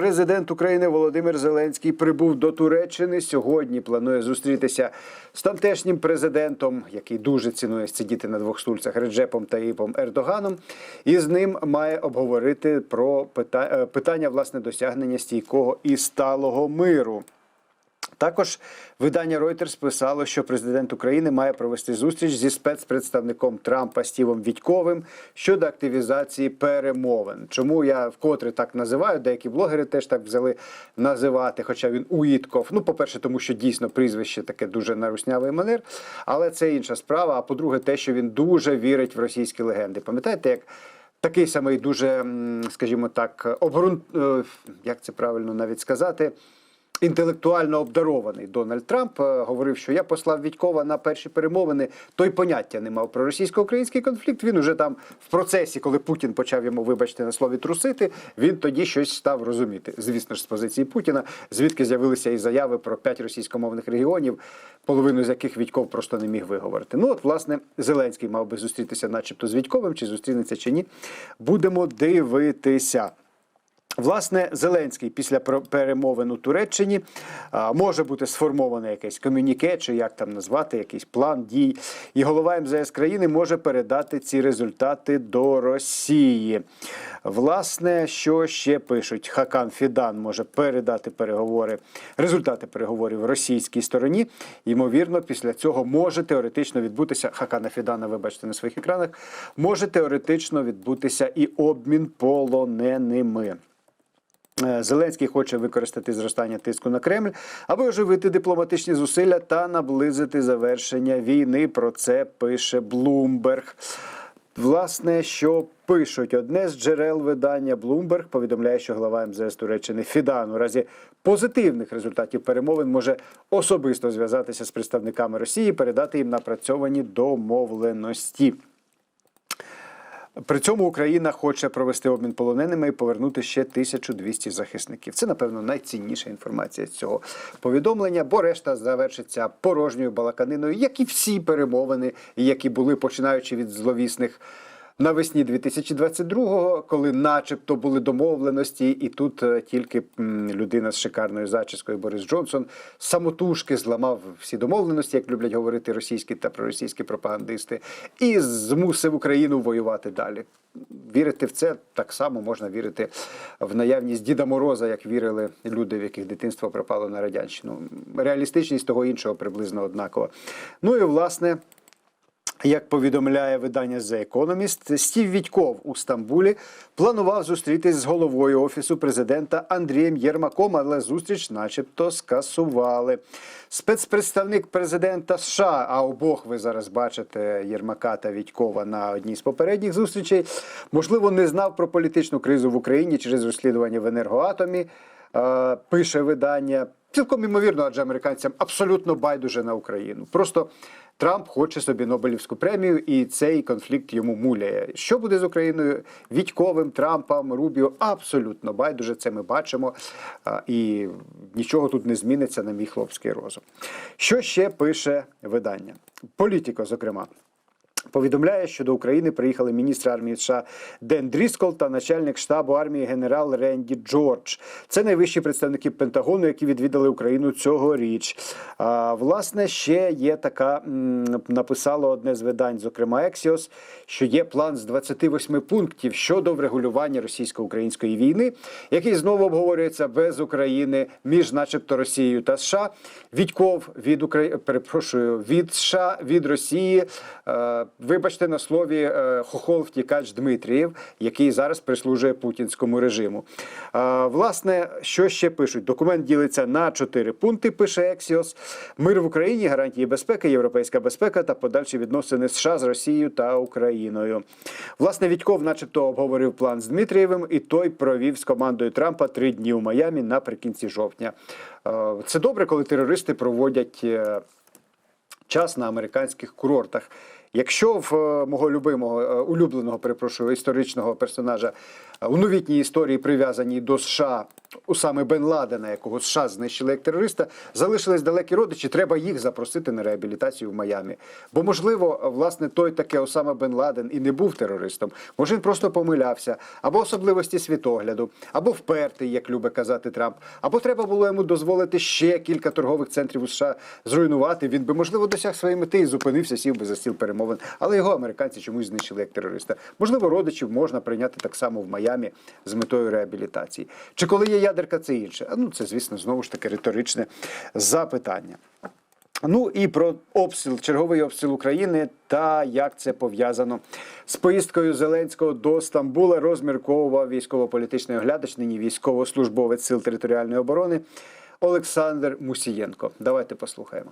Президент України Володимир Зеленський прибув до Туреччини. Сьогодні планує зустрітися з тамтешнім президентом, який дуже цінує сидіти на двох стульцях Реджепом Таїпом Ердоганом. І з ним має обговорити про пита- е, питання власне досягнення стійкого і сталого миру. Також видання Reuters писало, що президент України має провести зустріч зі спецпредставником Трампа Стівом Вітьковим щодо активізації перемовин. Чому я вкотре так називаю? Деякі блогери теж так взяли називати, хоча він Уїтков. Ну, по-перше, тому що дійсно прізвище таке дуже наруснявий манер, але це інша справа. А по-друге, те, що він дуже вірить в російські легенди. Пам'ятаєте, як такий самий дуже, скажімо так, обґрунт, е, як це правильно навіть сказати. Інтелектуально обдарований Дональд Трамп е, говорив, що я послав Вітькова на перші перемовини. Той поняття не мав про російсько-український конфлікт. Він уже там в процесі, коли Путін почав йому, вибачте, на слові трусити, він тоді щось став розуміти. Звісно ж, з позиції Путіна, звідки з'явилися і заяви про п'ять російськомовних регіонів, половину з яких Вітьков просто не міг виговорити. Ну от, власне, Зеленський мав би зустрітися, начебто, з Вітьковим, чи зустрінеться чи ні. Будемо дивитися. Власне, Зеленський після пер- перемовин у Туреччині може бути сформоване якесь комюніке, чи як там назвати, якийсь план дій. І голова МЗС країни може передати ці результати до Росії. Власне, що ще пишуть? Хакан Фідан може передати переговори, результати переговорів російській стороні. Ймовірно, після цього може теоретично відбутися Хакана Фідана, вибачте на своїх екранах, може теоретично відбутися і обмін полоненими. Е, Зеленський хоче використати зростання тиску на Кремль, аби оживити дипломатичні зусилля та наблизити завершення війни. Про це пише Блумберг. Власне, що пишуть одне з джерел видання Bloomberg повідомляє, що глава МЗС Туреччини Фідан у разі позитивних результатів перемовин може особисто зв'язатися з представниками Росії, передати їм напрацьовані домовленості. При цьому Україна хоче провести обмін полоненими і повернути ще 1200 захисників. Це, напевно, найцінніша інформація з цього повідомлення, бо решта завершиться порожньою балаканиною, як і всі перемовини, які були починаючи від зловісних. Навесні 2022-го, коли начебто були домовленості, і тут е, тільки людина з шикарною зачіскою Борис Джонсон самотужки зламав всі домовленості, як люблять говорити російські та проросійські пропагандисти, і змусив Україну воювати далі. Вірити в це так само можна вірити в наявність Діда Мороза, як вірили люди, в яких дитинство пропало на радянщину. Реалістичність того іншого приблизно однакова. Ну і власне. Як повідомляє видання The Economist, Стів Відьков у Стамбулі планував зустрітись з головою офісу президента Андрієм Єрмаком, але зустріч, начебто, скасували. Спецпредставник президента США, а обох ви зараз бачите Єрмака та Відькова на одній з попередніх зустрічей, можливо, не знав про політичну кризу в Україні через розслідування в енергоатомі. Е, Пише видання. Цілком імовірно, адже американцям абсолютно байдуже на Україну. Просто Трамп хоче собі Нобелівську премію, і цей конфлікт йому муляє. Що буде з Україною? Вітьковим, Трампом, Рубіо абсолютно байдуже. Це ми бачимо. І нічого тут не зміниться на мій хлопський розум. Що ще пише видання? Політико, зокрема. Повідомляє, що до України приїхали міністр армії США Ден Дріскол та начальник штабу армії генерал Ренді Джордж. Це найвищі представники Пентагону, які відвідали Україну цьогоріч. А, власне, ще є така написало одне з видань, зокрема Ексіос, що є план з 28 пунктів щодо врегулювання російсько-української війни, який знову обговорюється без України між, начебто, Росією та США. Відьков від України, перепрошую, від США, від Росії. Вибачте на слові е, хохол втікач Дмитрієв, який зараз прислужує путінському режиму. Е, Власне, що ще пишуть? Документ ділиться на чотири пункти. Пише Ексіос: мир в Україні, гарантії безпеки, європейська безпека та подальші відносини США з Росією та Україною. Власне, Відьков, начебто, обговорив план з Дмитрієвим, і той провів з командою Трампа три дні у Майамі наприкінці жовтня. Е, Це добре, коли терористи проводять. час на американських курортах. Якщо в е, мого любимого е, улюбленого, перепрошую, історичного персонажа е, у новітній історії прив'язаній до США Усами Бен Ладена, якого США знищили як терориста, залишились далекі родичі. Треба їх запросити на реабілітацію в Майамі. Бо, можливо, власне, той таке Осама Бен Ладен і не був терористом. Може, він просто помилявся, або особливості світогляду, або впертий, як любить казати Трамп, або треба було йому дозволити ще кілька торгових центрів у США зруйнувати. Він би, можливо, досяг своєї мети і зупинився, сів би за стіл перемовин. Але його американці чомусь знищили як терориста. Можливо, родичів можна прийняти так само в Майамі з метою реабілітації. Чи коли є ядерка, це інше? А ну це, звісно, знову ж таки риторичне запитання. Ну і про обстріл, черговий обстріл України та як це пов'язано з поїздкою Зеленського до Стамбула, розмірковував військово-політичний оглядач, нині військовослужбовець сил територіальної оборони Олександр Мусієнко. Давайте послухаємо.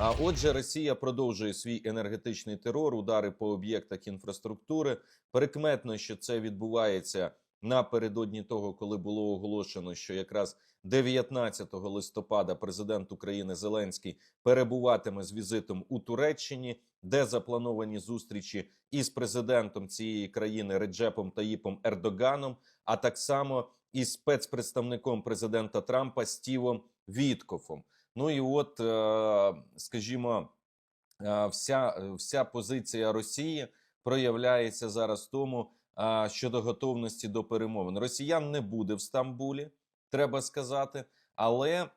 А отже, Росія продовжує свій енергетичний терор, удари по об'єктах інфраструктури. Прикметно, що це відбувається напередодні того, коли було оголошено, що якраз 19 листопада президент України Зеленський перебуватиме з візитом у Туреччині, де заплановані зустрічі із президентом цієї країни Реджепом Таїпом Ердоганом, а так само і спецпредставником президента Трампа Стівом Віткофом. Ну і от, е, скажімо, е, вся, вся позиція Росії проявляється зараз в тому, щодо готовності до перемовин. Росіян не буде в Стамбулі, треба сказати, але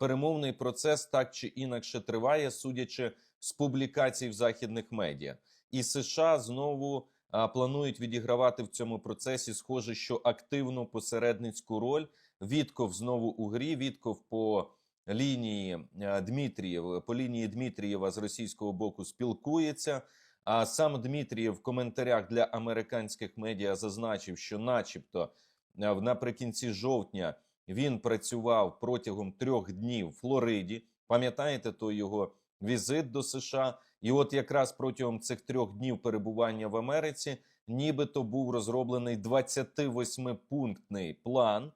перемовний процес так чи інакше триває, судячи з публікацій в західних медіа. І США знову планують відігравати в цьому процесі, схоже, що активну посередницьку роль. Вітков знову у грі. Вітков по лінії е, Дмитрієв по лінії Дмитрієва з російського боку спілкується. А сам Дмитрієв в коментарях для американських медіа зазначив, що, начебто, е, наприкінці жовтня він працював протягом трьох днів в Флориді. Пам'ятаєте той його візит до США? І от якраз протягом цих трьох днів перебування в Америці, нібито був розроблений 28-пунктний план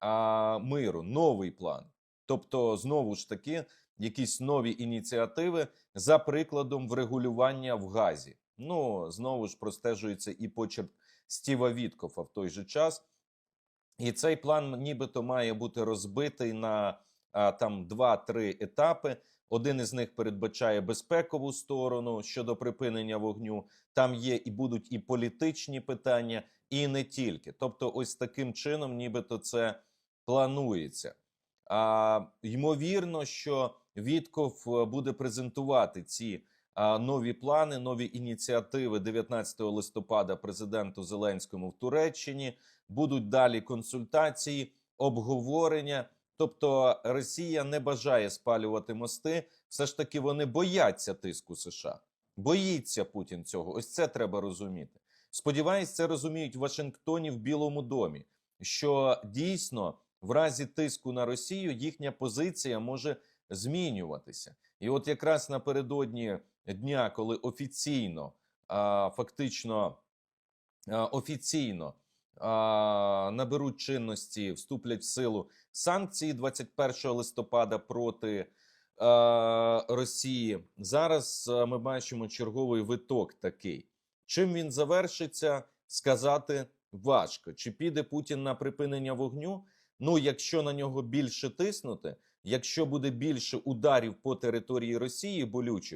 а, миру, новий план. Тобто, знову ж таки, якісь нові ініціативи за прикладом врегулювання в газі. Ну знову ж простежується і почерк Стіва Віткофа в той же час. І цей план нібито має бути розбитий на там 2-3 етапи. Один із них передбачає безпекову сторону щодо припинення вогню. Там є і будуть і політичні питання, і не тільки. Тобто, ось таким чином, нібито це планується. А, ймовірно, що Вітков е, буде презентувати ці а, нові плани, нові ініціативи 19 листопада президенту Зеленському в Туреччині. Будуть далі консультації, обговорення. Тобто Росія не бажає спалювати мости. Все ж таки вони бояться тиску США. Боїться Путін цього. Ось це треба розуміти. Сподіваюсь, це розуміють в Вашингтоні в Білому домі. Що дійсно в разі тиску на Росію їхня позиція може змінюватися. І от якраз напередодні дня, коли офіційно фактично офіційно наберуть чинності, вступлять в силу санкції 21 листопада проти Росії. Зараз ми бачимо черговий виток такий. Чим він завершиться, сказати важко. Чи піде Путін на припинення вогню? Ну, якщо на нього більше тиснути, якщо буде більше ударів по території Росії болючих,